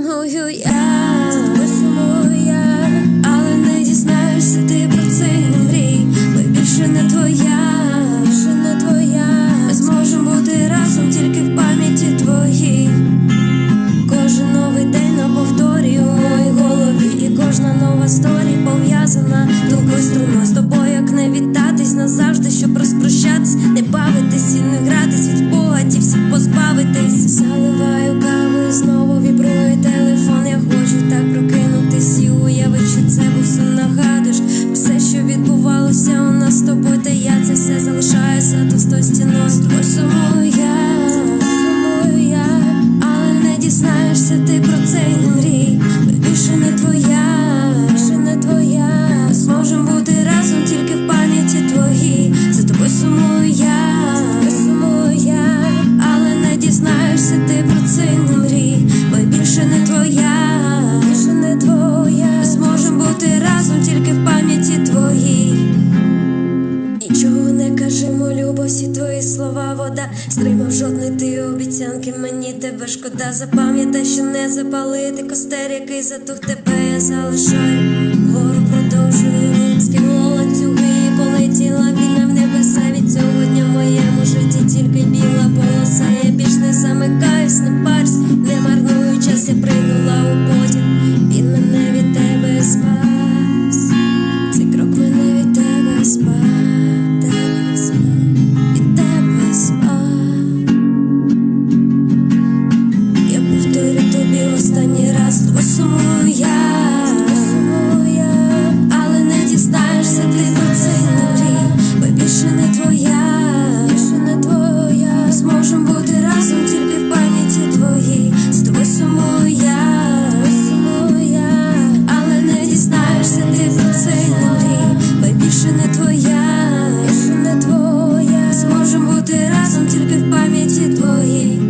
сумую я, тебе але не дізнаєшся ти про цих мрій, ми більше не твоя, більше не твоя. Ми зможемо бути разом тільки в пам'яті твоїй. Кожен новий день на повторі у моїй голові, і кожна нова сторі пов'язана думкою струна з тобою, як не вітатись назавжди, щоб розпрощатись, не бавитись і не гратись. За товстою стіною. З тобою сумую я, але не дізнаєшся ти про це і не мрій. Бо Більше не твоя, більше не твоя. Зможем бути разом тільки в пам'яті твоїй. За тобою сумую я, за тобою сумую я, але не дізнаєшся ти про це і не мрій. Бо більше не твоя, більше не твоя. Зможем бути разом тільки в пам'яті твоїй. Слова, вода. Стримав жодної ти обіцянки, мені тебе шкода. Запам'ятай, що не запалити костер, який затух тебе. Я залишаю Гору продовжую, скинула тобі останній раз, тобі сумую я, але не дізнаєшся ти про це й не мрій, більше не твоя, більше не твоя. Зможем бути разом тільки в пам'яті твоїй, з тобою сумую я, але не дізнаєшся ти про це й не мрій, більше не твоя, більше не твоя. Зможем бути разом тільки в пам'яті твоїй.